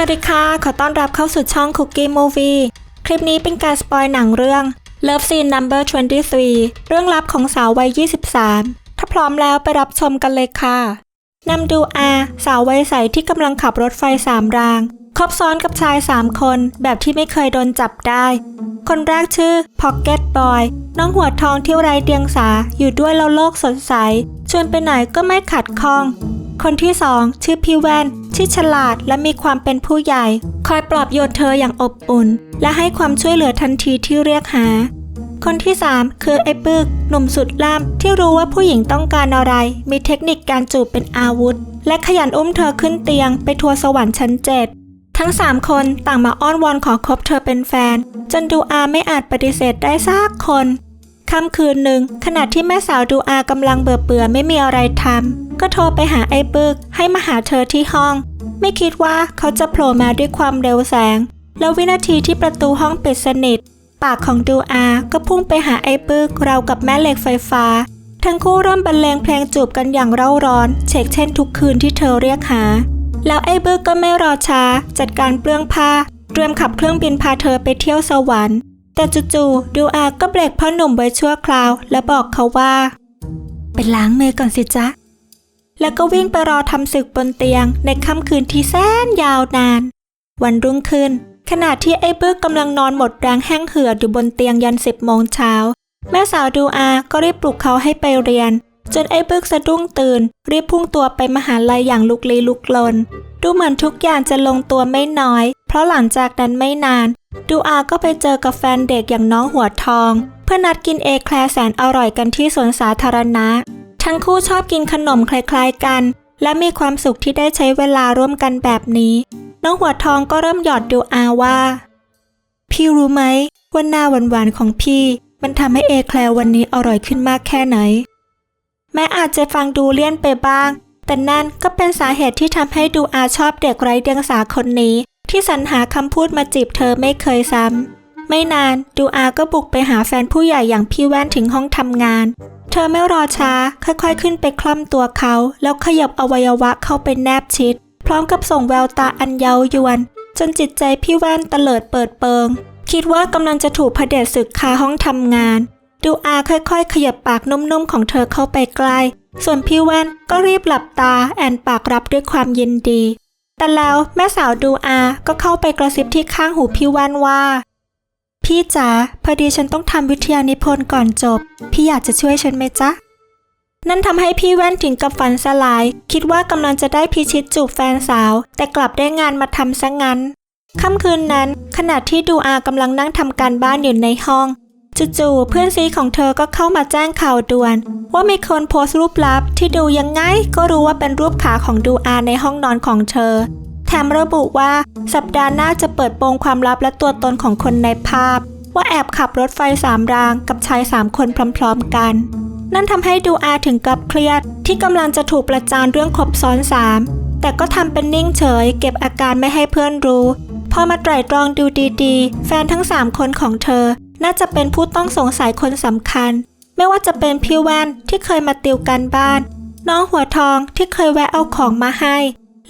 วัสดีค่ะ ขอต้อนรับเข้าสู่ช่อง Cookie Movie คลิปนี้เป็นการสปอยหนังเรื่อง Love Scene Number 23 เรื่องลับของสาววัย 23 ถ้าพร้อมแล้วไปรับชมกันเลยค่ะนำดูอา สาววัยใสที่กำลังขับรถไฟสามราง คบซ้อนกับชายสามคนแบบที่ไม่เคยโดนจับได้ คนแรกชื่อ Pocket Boy น้องหัวทองที่ไร้เดียงสาอยู่ด้วยแล้วโลกสดใส ชวนไปไหนก็ไม่ขัดข้อง คนที่สองชื่อพี่แว่นที่ฉลาดและมีความเป็นผู้ใหญ่ คอยปลอบโยนเธออย่างอบอุ่น และให้ความช่วยเหลือทันทีที่เรียกหา คนที่สามคือไอ้ปึกหนุ่มสุดล่ามที่รู้ว่าผู้หญิงต้องการอะไร มีเทคนิคการจูบเป็นอาวุธ และขยันอุ้มเธอขึ้นเตียงไปทัวร์สวรรค์ชั้นเจ็ดทั้งสามคนต่างมาอ้อนวอนขอคบเธอเป็นแฟน จนดูอาไม่อาจปฏิเสธได้สักคน ค่ำคืนหนึ่งขณะที่แม่สาวดูอากำลังเบื่อเบื่อไม่มีอะไรทำก็โทรไปหาไอ้ปึกให้มาหาเธอที่ห้อง ไม่คิดว่าเขาจะโผล่มาด้วยความเร็วแสง แล้ววินาทีที่ประตูห้องปิดสนิท ปากของดูอาก็พุ่งไปหาไอ้ปึกเรากับแม่เหล็กไฟฟ้า ทั้งคู่เริ่มบรรเลงเพลงจูบกันอย่างเร่าร้อนเช็คเช่นทุกคืนที่เธอเรียกหา แล้วไอ้บึกก็ไม่รอช้า จัดการเปลื้องผ้า เตรียมขับเครื่องบินพาเธอไปเที่ยวสวรรค์ แต่จู่ๆดูอาก็เบรกพ่อหนุ่มไว้ชั่วคราว และบอกเขาว่าไปล้างมือก่อนสิจ๊ะ แล้วก็วิ่งไปรอทำศึกบนเตียงในค่ำคืนที่แสนยาวนาน วันรุ่งขึ้น ขณะที่ไอ้บึกกำลังนอนหมดแรงแห้งเหือดอยู่บนเตียงยันสิบโมงเช้า แม่สาวดูอาก็รีบปลุกเขาให้ไปเรียน จนไอ้บึกสะดุ้งตื่น รีบพุ่งตัวไปมหาลัยอย่างลุกลี้ลุกลน ดูเหมือนทุกอย่างจะลงตัวไม่น้อย เพราะหลังจากนั้นไม่นาน ดูอาก็ไปเจอกับแฟนเด็กอย่างน้องหัวทอง เพื่อนัดกินเอแคลแสนอร่อยกันที่สวนสาธารณะ ทั้งคู่ชอบกินขนมคล้ายๆกัน และมีความสุขที่ได้ใช้เวลาร่วมกันแบบนี้ น้องหัวทองก็เริ่มหยอดดูอาว่า พี่รู้ไหมว่าหน้าหวานๆของพี่ มันทำให้เอแคลวันนี้อร่อยขึ้นมากแค่ไหน แม้อาจจะฟังดูเลี่ยนไปบ้าง แต่นั่นก็เป็นสาเหตุที่ทำให้ดูอาชอบเด็กไร้เดียงสาคนนี้ ที่สรรหาคำพูดมาจีบเธอไม่เคยซ้ำ ไม่นานดูอาก็บุกไปหาแฟนผู้ใหญ่อย่างพี่แว่นถึงห้องทำงาน เธอไม่รอช้า ค่อยๆ ขึ้นไปคล่อมตัวเขา แล้วขยับอวัยวะเข้าไปแนบชิด พร้อมกับส่งแววตาอันเย้ายวน จนจิตใจพี่แว่นเตลิดเปิดเปิง คิดว่ากำลังจะถูกเผด็จศึกคาห้องทำงาน ดูอาค่อยๆ ขยับปากนุ่มๆของเธอเข้าไปใกล้ส่วนพี่แว่นก็รีบหลับตาแอนปากรับด้วยความยินดี แต่แล้วแม่สาวดูอาก็เข้าไปกระซิบที่ข้างหูพี่แว่นว่า พี่จ๋าพอดีฉันต้องทำวิทยานิพนธ์ก่อนจบ พี่อยากจะช่วยฉันไหมจ๊ะ นั่นทำให้พี่แว่นถึงกับฝันสลาย คิดว่ากำลังจะได้พิชิตจูบแฟนสาว แต่กลับได้งานมาทำซะงั้นค่ำคืนนั้น ขณะที่ดูอากำลังนั่งทำการบ้านอยู่ในห้อง จู่ๆเพื่อนซีของเธอก็เข้ามาแจ้งข่าวด่วน ว่ามีคนโพสต์รูปลับที่ดูยังไงก็รู้ว่าเป็นรูปขาของดูอาในห้องนอนของเธอ แถมระบุว่าสัปดาห์หน้าจะเปิดโปงความลับและตัวตนของคนในภาพ ว่าแอบขับรถไฟสามรางกับชายสามคนพร้อมๆกัน นั่นทำให้ดูอาถึงกับเครียด ที่กำลังจะถูกประจานเรื่องครบซ้อนสามแต่ก็ทำเป็นนิ่งเฉย เก็บอาการไม่ให้เพื่อนรู้ พอมาไตร่ตรองดูดีๆ แฟนทั้งสามคนของเธอ น่าจะเป็นผู้ต้องสงสัยคนสำคัญ ไม่ว่าจะเป็นพี่แว่นที่เคยมาติวกันบ้าน น้องหัวทองที่เคยแวะเอาของมาให้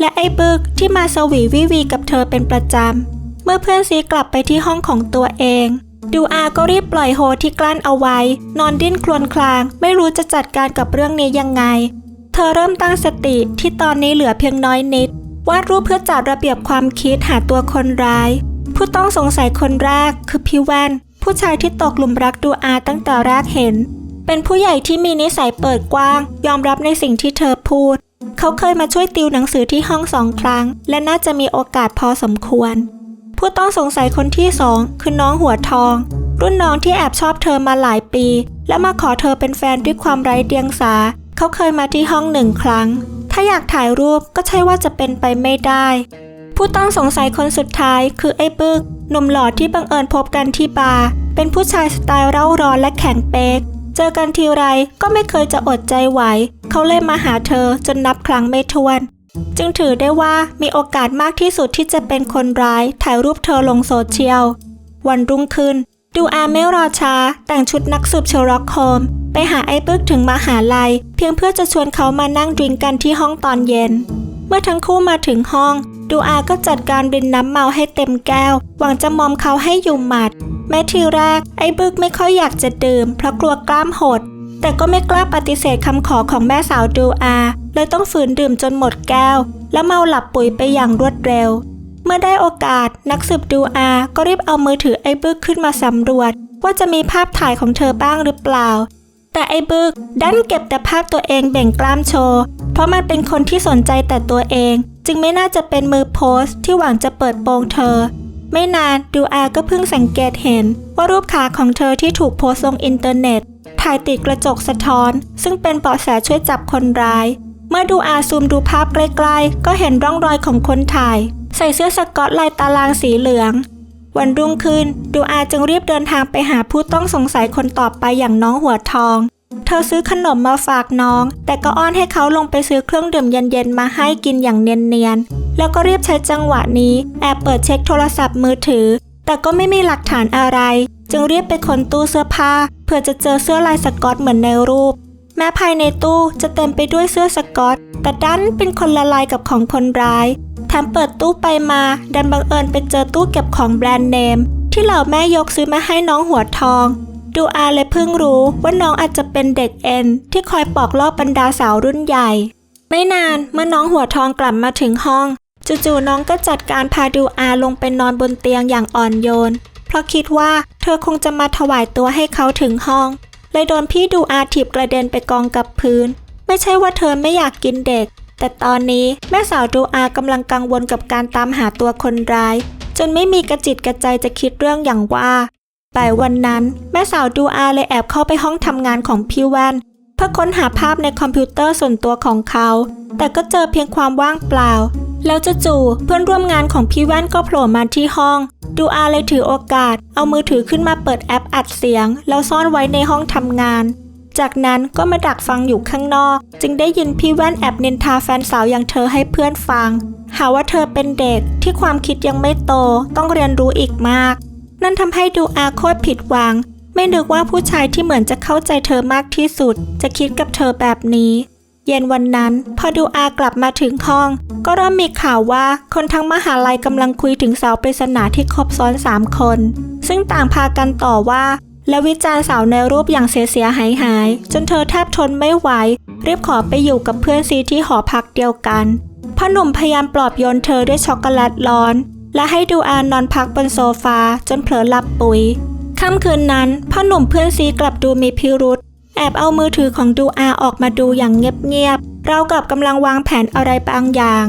และไอ้บึกที่มาสวีวิวีกับเธอเป็นประจำ เมื่อเพื่อนซีกลับไปที่ห้องของตัวเอง ดูอาก็รีบปล่อยโฮที่กลั้นเอาไว้ นอนดิ้นครวญคลาง ไม่รู้จะจัดการกับเรื่องนี้ยังไง เธอเริ่มตั้งสติที่ตอนนี้เหลือเพียงน้อยนิดวาดรูปเพื่อจัดระเบียบความคิดหาตัวคนร้าย ผู้ต้องสงสัยคนแรกคือพี่แว่น ผู้ชายที่ตกหลุมรักดูอาตั้งแต่แรกเห็น เป็นผู้ใหญ่ที่มีนิสัยเปิดกว้าง ยอมรับในสิ่งที่เธอพูด เขาเคยมาช่วยติวหนังสือที่ห้องสองครั้ง และน่าจะมีโอกาสพอสมควร ผู้ต้องสงสัยคนที่สองคือน้องหัวทอง รุ่นน้องที่แอบชอบเธอมาหลายปี และมาขอเธอเป็นแฟนด้วยความไร้เดียงสา เขาเคยมาที่ห้องหนึ่งครั้ง ถ้าอยากถ่ายรูปก็ใช่ว่าจะเป็นไปไม่ได้ผู้ต้องสงสัยคนสุดท้ายคือไอ้บึก หนุ่มหล่อที่บังเอิญพบกันที่บาร์เป็นผู้ชายสไตล์เร่าร้อนและแข็งเป๊ก เจอกันทีไรก็ไม่เคยจะอดใจไหว เขาเลยมาหาเธอจนนับครั้งไม่ถ้วน จึงถือได้ว่ามีโอกาสมากที่สุดที่จะเป็นคนร้ายถ่ายรูปเธอลงโซเชียล วันรุ่งขึ้น ดูอาไม่รอช้า แต่งชุดนักสืบเชอร์ล็อกโฮมไปหาไอ้บึกถึงมหาลัย เพียงเพื่อจะชวนเขามานั่งดื่มกันที่ห้องตอนเย็น เมื่อทั้งคู่มาถึงห้อง ดูอาก็จัดการรินน้ำเมาให้เต็มแก้ว หวังจะมอมเขาให้อยู่หมัด แม้ทีแรก ไอ้บึกไม่ค่อยอยากจะดื่ม เพราะกลัวกล้ามหด แต่ก็ไม่กล้าปฏิเสธคำขอของแม่สาวดูอาเลยต้องฝืนดื่มจนหมดแก้ว แล้วเมาหลับปุ๋ยไปอย่างรวดเร็ว เมื่อได้โอกาสนักสืบดูอาก็รีบเอามือถือไอ้บึกขึ้นมาสำรวจ ว่าจะมีภาพถ่ายของเธอบ้างหรือเปล่า แต่ไอ้บึกดันเก็บแต่ภาพตัวเองแบ่งกล้ามโชว์ เพราะมันเป็นคนที่สนใจแต่ตัวเอง จึงไม่น่าจะเป็นมือโพสต์ที่หวังจะเปิดโปงเธอ ไม่นานดูอาก็เพิ่งสังเกตเห็น ว่ารูปขาของเธอที่ถูกโพสต์ลงอินเทอร์เน็ต ถ่ายติดกระจกสะท้อน ซึ่งเป็นเบาะแสช่วยจับคนร้าย เมื่อดูอาซูมดูภาพใกล้ๆ ก็เห็นร่องรอยของคนถ่าย ใส่เสื้อสกอตลายตารางสีเหลือง วันรุ่งขึ้น ดูอาจึงรีบเดินทางไปหาผู้ต้องสงสัยคนต่อไปอย่างน้องหัวทอง เธอซื้อขนมมาฝากน้อง แต่ก็อ้อนให้เขาลงไปซื้อเครื่องดื่มเย็นๆมาให้กินอย่างเนียนๆ แล้วก็รีบใช้จังหวะนี้แอบเปิดเช็คโทรศัพท์มือถือ แต่ก็ไม่มีหลักฐานอะไร จึงรีบไปค้นตู้เสื้อผ้าเพื่อจะเจอเสื้อลายสกอตเหมือนในรูป แม้ภายในตู้จะเต็มไปด้วยเสื้อสกอต แต่ดันเป็นคนละลายกับของคนร้าย มเปิดตู้ไปมา ดันบังเอิญไปเจอตู้เก็บของแบรนด์เนม ที่เหล่าแม่ยกซื้อมาให้น้องหัวทอง ดูอาเลยเพิ่งรู้ว่าน้องอาจจะเป็นเด็กเอ็น ที่คอยปอกลอกบรรดาสาวรุ่นใหญ่ ไม่นานเมื่อน้องหัวทองกลับมาถึงห้องจู่ๆน้องก็จัดการพาดูอาลงไปนอนบนเตียงอย่างอ่อนโยน เพราะคิดว่าเธอคงจะมาถวายตัวให้เขาถึงห้องเลยโดนพี่ดูอาถีบกระเด็นไปกองกับพื้น ไม่ใช่ว่าเธอไม่อยากกินเด็ก แต่ตอนนี้แม่สาวดูอากำลังกังวลกับการตามหาตัวคนร้าย จนไม่มีกระจิตกระใจจะคิดเรื่องอย่างว่าบ่ายวันนั้น แม่สาวดูอาเลยแอบเข้าไปห้องทำงานของพี่แว่น เพื่อค้นหาภาพในคอมพิวเตอร์ส่วนตัวของเขา แต่ก็เจอเพียงความว่างเปล่า แล้วจู่ๆเพื่อนร่วมงานของพี่แว่นก็โผล่มาที่ห้อง ดูอาเลยถือโอกาส เอามือถือขึ้นมาเปิดแอปอัดเสียง แล้วซ่อนไว้ในห้องทำงาน จากนั้นก็มาดักฟังอยู่ข้างนอก จึงได้ยินพี่แว่นแอบนินทาแฟนสาวอย่างเธอให้เพื่อนฟัง หาว่าเธอเป็นเด็กที่ความคิดยังไม่โตต้องเรียนรู้อีกมาก นั่นทำให้ดูอาโคตรผิดหวัง ไม่นึกว่าผู้ชายที่เหมือนจะเข้าใจเธอมากที่สุด จะคิดกับเธอแบบนี้ เย็นวันนั้น พอดูอากลับมาถึงห้อง ก็เริ่มมีข่าวว่าคนทั้งมหาลัยกำลังคุยถึงสาวปริศนาที่คบซ้อนสามคน ซึ่งต่างพากันต่อว่า และวิจารณ์สาวในรูปอย่างเสียเสียหายหายๆจนเธอแทบทนไม่ไหวรีบขอไปอยู่กับเพื่อนซีที่หอพักเดียวกันพ่อหนุ่มพยายามปลอบโยนเธอด้วยช็อกโกแลตร้อน และให้ดูอานอนพักบนโซฟาจนเผลอหลับปุ๋ยค่ำคืนนั้นพ่อหนุ่มเพื่อนซีกลับดูมีพิรุษแอบเอามือถือของดูอาออกมาดูอย่างเงียบๆเรากับกำลังวางแผนอะไรบางอย่าง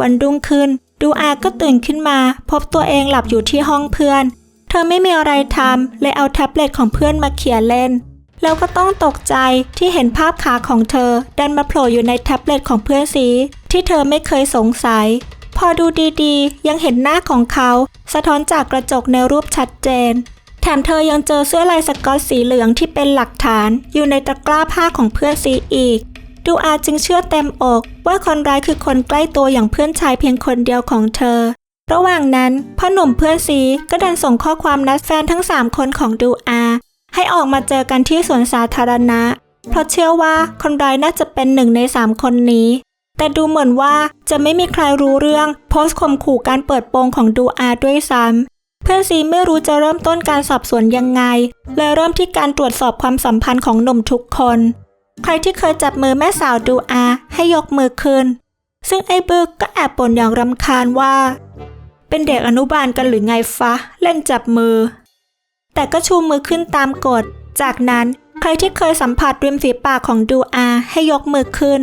วันรุ่งขึ้นดูอาก็ตื่นขึ้นมา พบตัวเองหลับอยู่ที่ห้องเพื่อน ธอไม่มีอะไรทำเลยเอาแท็บเล็ตของเพื่อนมาเขียนเล่น แล้วก็ต้องตกใจที่เห็นภาพขาของเธอ ดันมาโผล่อยู่ในแท็บเล็ตของเพื่อนซีที่เธอไม่เคยสงสัย พอดูดีๆ ยังเห็นหน้าของเขา สะท้อนจากกระจกในรูปชัดเจน แถมเธอยังเจอเสื้อลายสกอตสีเหลืองที่เป็นหลักฐาน อยู่ในตะกร้าผ้าของเพื่อนซีอีก ดูอาจึงเชื่อเต็มอกว่าคนร้ายคือคนใกล้ตัวอย่างเพื่อนชายเพียงคนเดียวของเธอ ระหว่างนั้นพ่อหนุ่มเพื่อนซีก็ดันส่งข้อความนัดแฟนทั้งสามคนของดูอา ให้ออกมาเจอกันที่สวนสาธารณะ เพราะเชื่อว่าคนร้ายน่าจะเป็นหนึ่งในสามคนนี้ แต่ดูเหมือนว่าจะไม่มีใครรู้เรื่องโพสต์ข่มขู่การเปิดโปงของดูอาด้วยซ้ำเพื่อนซีไม่รู้จะเริ่มต้นการสอบสวนยังไงเลยเริ่มที่การตรวจสอบความสัมพันธ์ของหนุ่มทุกคน ใครที่เคยจับมือแม่สาวดูอา ให้ยกมือขึ้น ซึ่งไอ้บึกก็แอบบ่นอย่างรำคาญว่า เป็นเด็กอนุบาลกันหรือไงฟะ เล่นจับมือ แต่ก็ชูมือขึ้นตามกฎ จากนั้นใครที่เคยสัมผัสริมฝีปากของดูอาให้ยกมือขึ้น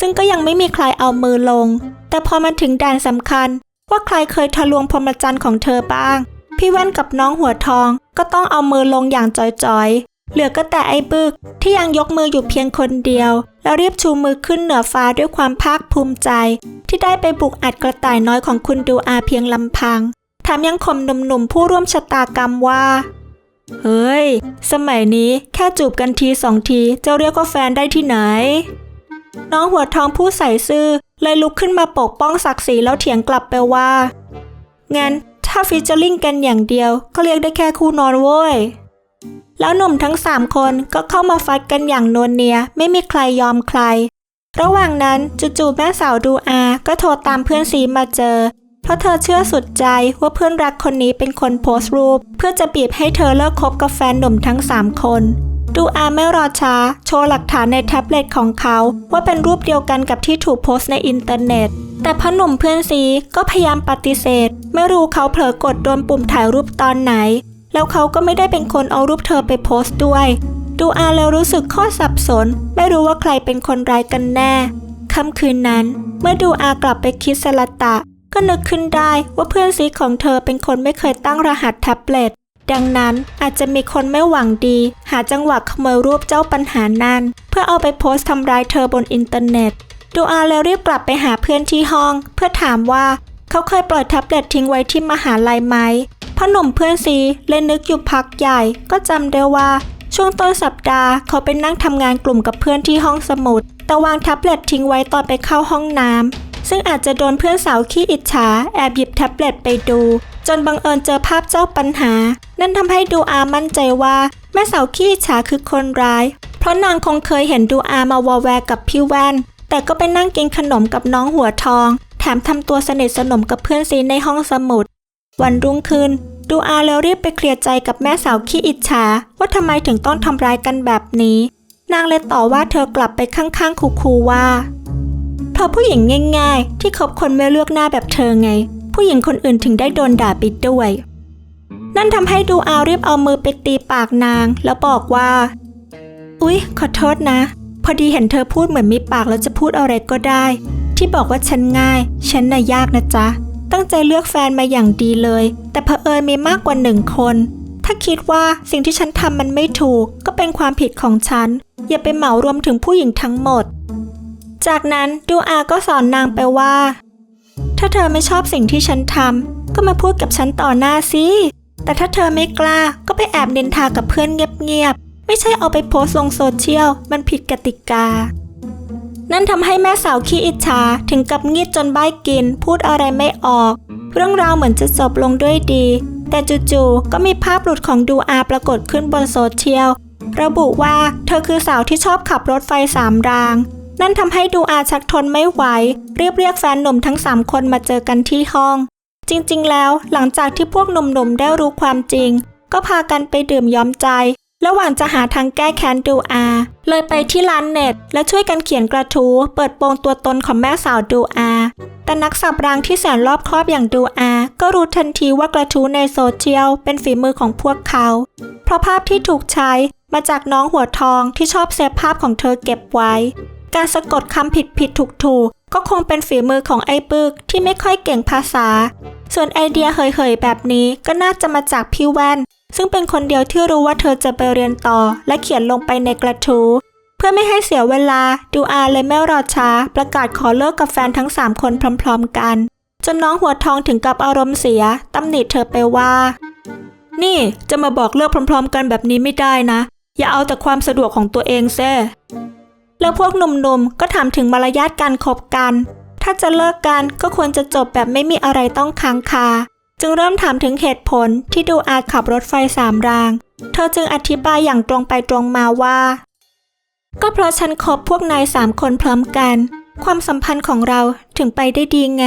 ซึ่งก็ยังไม่มีใครเอามือลง แต่พอมันถึงด่านสำคัญ ว่าใครเคยทะลวงพรหมจรรย์ของเธอบ้าง พี่แว่นกับน้องหัวทองก็ต้องเอามือลงอย่างจอยๆ เหลือก็แต่ไอ้บึกที่ยังยกมืออยู่เพียงคนเดียว แล้วรีบชูมือขึ้นเหนือฟ้าด้วยความภาคภูมิใจ ที่ได้ไปบุกอัดกระต่ายน้อยของคุณดูอาเพียงลำพังแถมยังข่มหนุ่มๆผู้ร่วมชะตากรรมว่า เฮ้ย สมัยนี้แค่จูบกันทีสองทีจะเรียกว่าแฟนได้ที่ไหน น้องหัวทองผู้ใส่ซื่อเลยลุกขึ้นมาปกป้องศักดิ์ศรีแล้วเถียงกลับไปว่างั้นถ้าฟิชเจอริงกันอย่างเดียวก็เรียกได้แค่คู่นอนเว้ย แล้วหนุ่มทั้งสามคนก็เข้ามาฟัดกันอย่างนวลเนียไม่มีใครยอมใคร ระหว่างนั้นจู่ๆแม่สาวดูอาก็โทรตามเพื่อนซีมาเจอ เพราะเธอเชื่อสุดใจว่าเพื่อนรักคนนี้เป็นคนโพสต์รูป เพื่อจะบีบให้เธอเลิกคบกับแฟนหนุ่มทั้ง3คนดูอาไม่รอช้า โชว์หลักฐานในแท็บเล็ตของเขา ว่าเป็นรูปเดียวกันกับที่ถูกโพสต์ในอินเทอร์เน็ต แต่พ่อหนุ่มเพื่อนซีก็พยายามปฏิเสธ ไม่รู้เขาเผลอกดโดนปุ่มถ่ายรูปตอนไหน แล้วเขาก็ไม่ได้เป็นคนเอารูปเธอไปโพสต์ด้วย ดูอาแล้วรู้สึกข้อสับสน ไม่รู้ว่าใครเป็นคนร้ายกันแน่ค่ำคืนนั้น เมื่อดูอากลับไปคิดสลัตตะ ก็นึกขึ้นได้ว่าเพื่อนซีของเธอเป็นคนไม่เคยตั้งรหัสแท็บเล็ตดังนั้นอาจจะมีคนไม่หวังดี หาจังหวะขโมยรูปเจ้าปัญหานั้น เพื่อเอาไปโพสต์ทำร้ายเธอบนอินเทอร์เน็ตดูอาแล้วรีบกลับไปหาเพื่อนที่ห้อง เพื่อถามว่า เขาเคยปล่อยแท็บเล็ตทิ้งไว้ที่มหาลัยไหมพ่อหนุ่มเพื่อนซีเลยนึกอยู่พักใหญ่ ก็จำได้ว่า ช่วงต้นสัปดาห์เขาไปนั่งทำงานกลุ่มกับเพื่อนที่ห้องสมุด แต่วางแท็บเล็ตทิ้งไว้ตอนไปเข้าห้องน้ำซึ่งอาจจะโดนเพื่อนสาวขี้อิจฉาแอบหยิบแท็บเล็ตไปดู จนบังเอิญเจอภาพเจ้าปัญหา นั่นทำให้ดูอามั่นใจว่า แม่สาวขี้อิจฉาคือคนร้าย เพราะนางคงเคยเห็นดูอามาวอแวกับพี่แว่นแต่ก็ไปนั่งกินขนมกับน้องหัวทอง มทำตัวสนิทสนมกับเพื่อนซีในห้องสมุด วันรุ่งขึ้น ดูอาแล้วรีบไปเคลียร์ใจกับแม่สาวขี้อิจฉา ว่าทำไมถึงต้องทำร้ายกันแบบนี้ นางเลยต่อว่าเธอกลับไปข้างๆคูๆว่าเพราะผู้หญิงง่ายๆ ที่คบคนไม่เลือกหน้าแบบเธอไง ผู้หญิงคนอื่นถึงได้โดนด่าไปด้วย นั่นทำให้ดูอารีบเอามือไปตีปากนาง แล้วบอกว่า อุ๊ย ขอโทษนะ พอดีเห็นเธอพูดเหมือนมีปากแล้วจะพูดอะไรก็ได้ ที่บอกว่าฉันง่าย ฉันน่ะยากนะจ๊ะ ตั้งใจเลือกแฟนมาอย่างดีเลย แต่เผอิญมีมากกว่าหนึ่งคน ถ้าคิดว่าสิ่งที่ฉันทำมันไม่ถูก ก็เป็นความผิดของฉัน อย่าไปเหมารวมถึงผู้หญิงทั้งหมด จากนั้นดูอาก็สอนนางไปว่า ถ้าเธอไม่ชอบสิ่งที่ฉันทำก็มาพูดกับฉันต่อหน้าสิแต่ถ้าเธอไม่กล้าก็ไปแอบนินทากับเพื่อนเงียบๆไม่ใช่เอาไปโพสต์ลงโซเชียลมันผิดกติกา นั่นทำให้แม่สาวขี้อิจฉาถึงกับงีดจนใบ้กิน พูดอะไรไม่ออก เรื่องราวเหมือนจะจบลงด้วยดี แต่จู่ๆก็มีภาพหลุดของดูอาปรากฏขึ้นบนโซเชียลระบุว่าเธอคือสาวที่ชอบขับรถไฟสามราง นั่นทำให้ดูอาชักทนไม่ไหวรีบเรียกแฟนหนุ่มทั้ง3คนมาเจอกันที่ห้อง จริงๆ แล้วหลังจากที่พวกหนุ่มๆได้รู้ความจริง ก็พากันไปดื่มย้อมใจ ระหว่างจะหาทางแก้แค้นดูอาเลยไปที่ร้านเน็ต และช่วยกันเขียนกระทู้เปิดโปงตัวตนของแม่สาวดูอาแต่นักสับรางที่แสนรอบครอบอย่างดูอาก็รู้ทันทีว่ากระทู้ในโซเชียลเป็นฝีมือของพวกเขา เพราะภาพที่ถูกใช้มาจากน้องหัวทองที่ชอบเซฟภาพของเธอเก็บไว้ การสะกดคำผิดผิดถูกถูกก็คงเป็นฝีมือของไอ้ปึกที่ไม่ค่อยเก่งภาษา ส่วนไอเดียเหยๆแบบนี้ก็น่าจะมาจากพี่แว่น ซึ่งเป็นคนเดียวที่รู้ว่าเธอจะไปเรียนต่อ และเขียนลงไปในกระทู้เพื่อไม่ให้เสียเวลาดูอาเลยไม่รอช้า ประกาศขอเลิกกับแฟนทั้ง 3 คนพร้อมๆกัน จนน้องหัวทองถึงกับอารมณ์เสียตำหนิเธอไปว่า นี่จะมาบอกเลิกพร้อม ๆ กันแบบนี้ไม่ได้นะ อย่าเอาแต่ความสะดวกของตัวเองแซ่แล้วพวกหนุ่มๆก็ถามถึงมารยาทการคบกัน ถ้าจะเลิกกันก็ควรจะจบแบบไม่มีอะไรต้องค้างคา จึงเริ่มถามถึงเหตุผลที่ดูอาจขับรถไฟสามราง เธอจึงอธิบายอย่างตรงไปตรงมาว่า ก็เพราะฉันคบพวกนายสามคนพร้อมกัน ความสัมพันธ์ของเราถึงไปได้ดีไง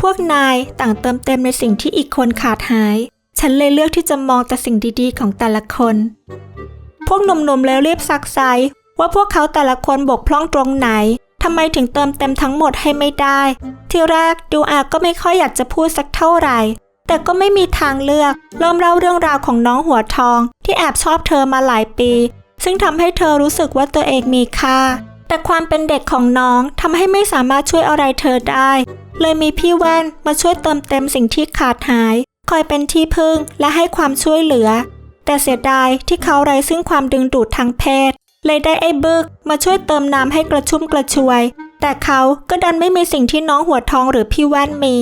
พวกนายต่างเติมเต็มในสิ่งที่อีกคนขาดหาย ฉันเลยเลือกที่จะมองแต่สิ่งดีๆ ของแต่ละคน พวกหนุ่มๆแล้วเรียบซักไซว่าพวกเขาแต่ละคนบกพร่องตรงไหน ทำไมถึงเติมเต็มทั้งหมดให้ไม่ได้ ที่แรกดูอาก็ไม่ค่อยอยากจะพูดสักเท่าไหร่ แต่ก็ไม่มีทางเลือก เริ่มเล่าเรื่องราวของน้องหัวทอง ที่แอบชอบเธอมาหลายปี ซึ่งทำให้เธอรู้สึกว่าตัวเองมีค่า แต่ความเป็นเด็กของน้องทำให้ไม่สามารถช่วยอะไรเธอได้ เลยมีพี่แว่นมาช่วยเติมเต็มสิ่งที่ขาดหาย คอยเป็นที่พึ่งและให้ความช่วยเหลือ แต่เสียดายที่เขาไร้ซึ่งความดึงดูดทางเพศ เลยได้ไอ้บึกมาช่วยเติมน้ำให้กระชุ่มกระชวย แต่เขาก็ดันไม่มีสิ่งที่น้องหัวทองหรือพี่แว่นมี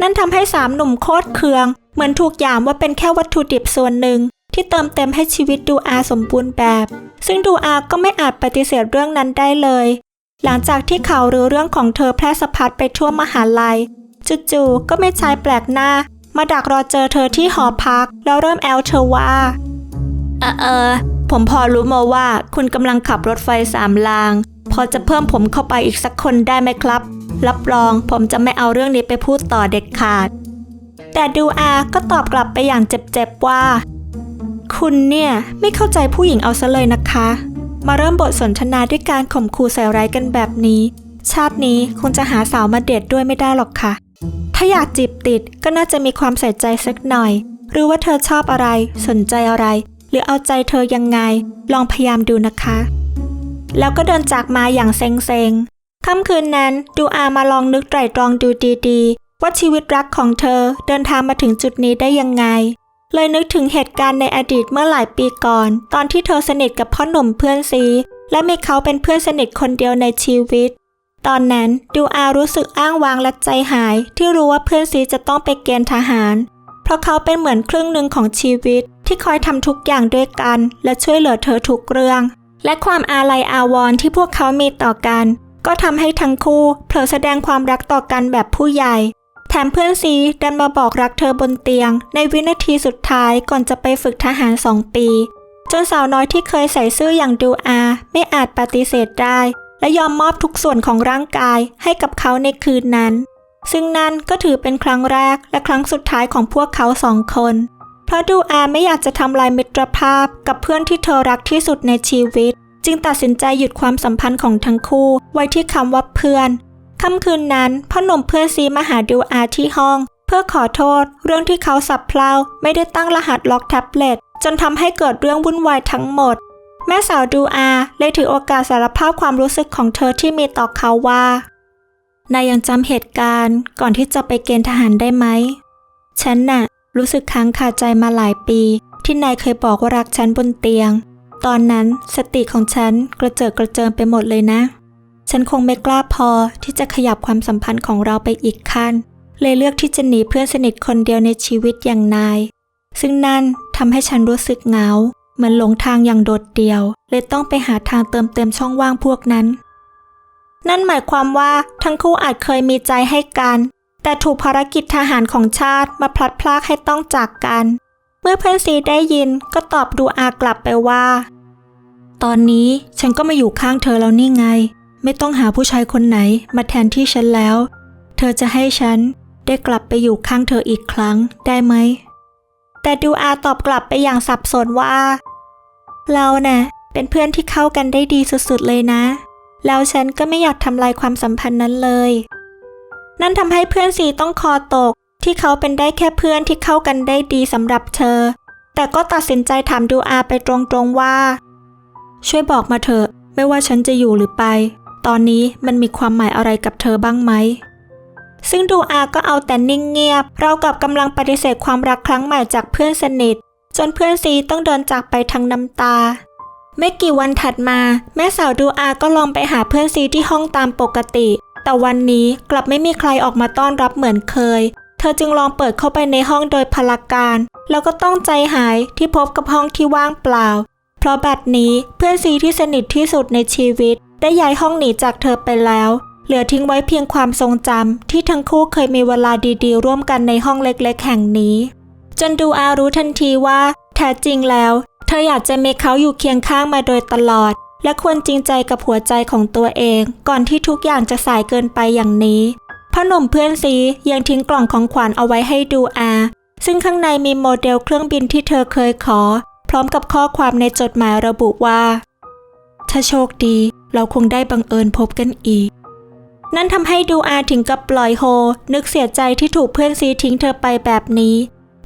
นั่นทำให้สามหนุ่มโคตรเคือง เหมือนถูกยามว่าเป็นแค่วัตถุดิบส่วนหนึ่ง ที่เติมเต็มให้ชีวิตดูอาสมบูรณ์แบบ ซึ่งดูอาก็ไม่อาจปฏิเสธเรื่องนั้นได้เลย หลังจากที่เขารือเรื่องของเธอแพร่สะพัดไปทั่วมหาลัยจู่ๆก็ไมีชายแปลกหน้า มาดักรอเจอเธอที่หอพัก แล้วเริ่มแอลเธอว่าเออเออ ผมพอรู้มาว่าคุณกำลังขับรถไฟสามราง พอจะเพิ่มผมเข้าไปอีกสักคนได้ไหมครับ รับรองผมจะไม่เอาเรื่องนี้ไปพูดต่อเด็ดขาด แต่ดูอาก็ตอบกลับไปอย่างเจ็บๆว่า คุณเนี่ยไม่เข้าใจผู้หญิงเอาซะเลยนะคะ มาเริ่มบทสนทนาด้วยการข่มขู่ใส่ร้ายกันแบบนี้ ชาตินี้คงจะหาสาวมาเดทด้วยไม่ได้หรอกค่ะ ถ้าอยากจีบติดก็น่าจะมีความใส่ใจสักหน่อย หรือว่าเธอชอบอะไร สนใจอะไร หรือเอาใจเธอยังไง ลองพยายามดูนะคะ แล้วก็เดินจากมาอย่างเซ็งๆค่ำคืนนั้นดูอามาลองนึกไตร่ตรองดูดีๆ ว่าชีวิตรักของเธอเดินทางมาถึงจุดนี้ได้ยังไง เลยนึกถึงเหตุการณ์ในอดีตเมื่อหลายปีก่อน ตอนที่เธอสนิทกับพ่อหนุ่มเพื่อนซีและมีเขาเป็นเพื่อนสนิทคนเดียวในชีวิต ตอนนั้นดูอารู้สึกอ้างว้างและใจหาย ที่รู้ว่าเพื่อนซีจะต้องไปเกณฑ์ทหาร เพราะเขาเป็นเหมือนครึ่งหนึ่งของชีวิต ที่คอยทำทุกอย่างด้วยกัน และช่วยเหลือเธอทุกเรื่อง และความอาลัยอาวรณ์ที่พวกเขามีต่อกัน ก็ทำให้ทั้งคู่เผลอแสดงความรักต่อกันแบบผู้ใหญ่ แถมเพื่อนซีดันมาบอกรักเธอบนเตียง ในวินาทีสุดท้ายก่อนจะไปฝึกทหารสองปี จนสาวน้อยที่เคยใส่ซื่ออย่างดูอา ไม่อาจปฏิเสธได้ และยอมมอบทุกส่วนของร่างกายให้กับเขาในคืนนั้นซึ่งนั่นก็ถือเป็นครั้งแรกและครั้งสุดท้ายของพวกเขาสองคน เพราะดูอาไม่อยากจะทำลายมิตรภาพกับเพื่อนที่เธอรักที่สุดในชีวิต จึงตัดสินใจหยุดความสัมพันธ์ของทั้งคู่ ไว้ที่คำว่าเพื่อนค่ำคืนนั้นพ่อหนุ่มเพื่อนซีมาหาดูอาที่ห้อง เพื่อขอโทษ เรื่องที่เขาสับเพลาไม่ได้ตั้งรหัสล็อกแท็บเล็ตจนทำให้เกิดเรื่องวุ่นวายทั้งหมด แม่สาวดูอาเลยถือโอกาสสารภาพความรู้สึกของเธอที่มีต่อเขาว่านายยังจำเหตุการณ์ก่อนที่จะไปเกณฑ์ทหารได้ไหมฉันน่ะ รู้สึกค้างคาใจมาหลายปี ที่นายเคยบอกว่ารักฉันบนเตียง ตอนนั้นสติของฉันกระเจิดกระเจิงไปหมดเลยนะ ฉันคงไม่กล้าพอที่จะขยับความสัมพันธ์ของเราไปอีกขั้น เลยเลือกที่จะหนีเพื่อนสนิทคนเดียวในชีวิตอย่างนาย ซึ่งนั่นทำให้ฉันรู้สึกเหงาเหมือนหลงทางอย่างโดดเดี่ยว เลยต้องไปหาทางเติมเต็มช่องว่างพวกนั้น นั่นหมายความว่าทั้งคู่อาจเคยมีใจให้กัน แต่ถูกภารกิจทหารของชาติมาพลัดพรากให้ต้องจากกัน เมื่อเพื่อนซีได้ยินก็ตอบดูอากลับไปว่า ตอนนี้ฉันก็มาอยู่ข้างเธอแล้วนี่ไง ไม่ต้องหาผู้ชายคนไหนมาแทนที่ฉันแล้ว เธอจะให้ฉันได้กลับไปอยู่ข้างเธออีกครั้งได้ไหม แต่ดูอาตอบกลับไปอย่างสับสนว่า เราน่ะเป็นเพื่อนที่เข้ากันได้ดีสุดๆเลยนะ แล้วฉันก็ไม่อยากทำลายความสัมพันธ์นั้นเลย นั่นทำให้เพื่อนซีต้องคอตก ที่เขาเป็นได้แค่เพื่อนที่เข้ากันได้ดีสำหรับเธอ แต่ก็ตัดสินใจถามดูอาไปตรงๆว่า ช่วยบอกมาเถอะไม่ว่าฉันจะอยู่หรือไป ตอนนี้มันมีความหมายอะไรกับเธอบ้างไหมซึ่งดูอาก็เอาแต่นิ่งเงียบ เรากับกำลังปฏิเสธความรักครั้งใหม่จากเพื่อนสนิท จนเพื่อนซีต้องเดินจากไปทั้งน้ำตา ไม่กี่วันถัดมา แม่สาวดูอาก็ลองไปหาเพื่อนซีที่ห้องตามปกติ แต่วันนี้กลับไม่มีใครออกมาต้อนรับเหมือนเคย เธอจึงลองเปิดเข้าไปในห้องโดยพลการ แล้วก็ต้องใจหายที่พบกับห้องที่ว่างเปล่า เพราะบัดนี้เพื่อนซีที่สนิทที่สุดในชีวิต ได้ย้ายห้องหนีจากเธอไปแล้ว เหลือทิ้งไว้เพียงความทรงจำที่ทั้งคู่เคยมีเวลาดีๆ ร่วมกันในห้องเล็กๆ แห่งนี้ จนดูอารู้ทันทีว่า แท้จริงแล้ว เธออยากจะมีเขาอยู่เคียงข้างมาโดยตลอด และควรจริงใจกับหัวใจของตัวเอง ก่อนที่ทุกอย่างจะสายเกินไปอย่างนี้พ่อหนุ่มเพื่อนซียังทิ้งกล่องของขวัญเอาไว้ให้ดูอาซึ่งข้างในมีโมเดลเครื่องบินที่เธอเคยขอ พร้อมกับข้อความในจดหมายระบุว่า ถ้าโชคดี เราคงได้บังเอิญพบกันอีก นั่นทำให้ดูอาถึงกับปล่อยโฮ นึกเสียใจที่ถูกเพื่อนซีทิ้งเธอไปแบบนี้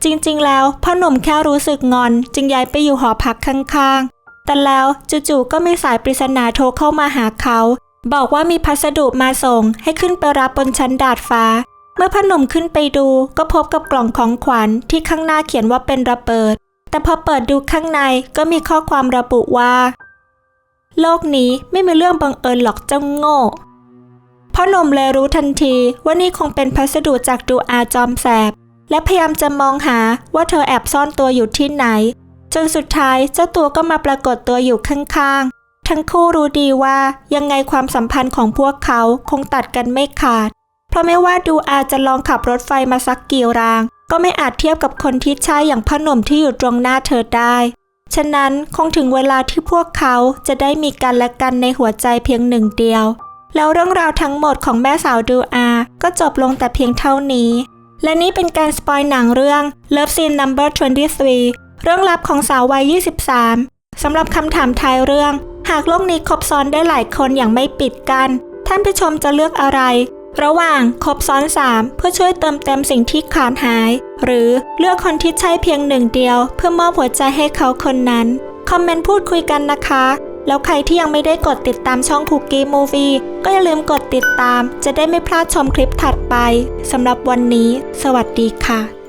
จริงๆ แล้วพ่อหนุ่มแค่รู้สึกงอน จึงย้ายไปอยู่หอพักข้างๆ แต่แล้วจู่ๆก็มีสายปริศนาโทรเข้ามาหาเขา บอกว่ามีพัสดุมาส่งให้ขึ้นไปรับบนชั้นดาดฟ้า เมื่อพ่อหนุ่มขึ้นไปดูก็พบกับกล่องของขวัญที่ข้างหน้าเขียนว่าเป็นระเบิด แต่พอเปิดดูข้างในก็มีข้อความระบุว่า โลกนี้ไม่มีเรื่องบังเอิญหรอกเจ้าโง่พ่อหนุ่มเลยรู้ทันทีว่านี่คงเป็นพัสดุจากดูอาจอมแสบ และพยายามจะมองหาว่าเธอแอบซ่อนตัวอยู่ที่ไหน จนสุดท้ายเจ้าตัวก็มาปรากฏตัวอยู่ข้างๆ ทั้งคู่รู้ดีว่ายังไงความสัมพันธ์ของพวกเขาคงตัดกันไม่ขาด เพราะไม่ว่าดูอาจะลองขับรถไฟมาสักกี่ราง ก็ไม่อาจเทียบกับคนที่ใช่อย่างพ่อหนุ่มที่อยู่ตรงหน้าเธอได้ ฉะนั้นคงถึงเวลาที่พวกเขาจะได้มีกันและกันในหัวใจเพียงหนึ่งเดียว แล้วเรื่องราวทั้งหมดของแม่สาวดูอา ก็จบลงแต่เพียงเท่านี้ และนี่เป็นการสปอยหนังเรื่อง Love Scene Number 23 เรื่องลับของสาววัย 23 สำหรับคำถามท้ายเรื่อง หากโลกนี้ครบซ้อนได้หลายคนอย่างไม่ปิดกัน ท่านผู้ชมจะเลือกอะไร ระหว่างครบซ้อน 3 เพื่อช่วยเติมเต็มสิ่งที่ขาดหาย หรือเลือกคนที่ใช่เพียงหนึ่งเดียว เพื่อมอบหัวใจให้เขาคนนั้น คอมเมนต์พูดคุยกันนะคะ แล้วใครที่ยังไม่ได้กดติดตามช่องคุกกี้มูฟี่ก็อย่าลืมกดติดตาม จะได้ไม่พลาดชมคลิปถัดไปสำหรับวันนี้ สวัสดีค่ะ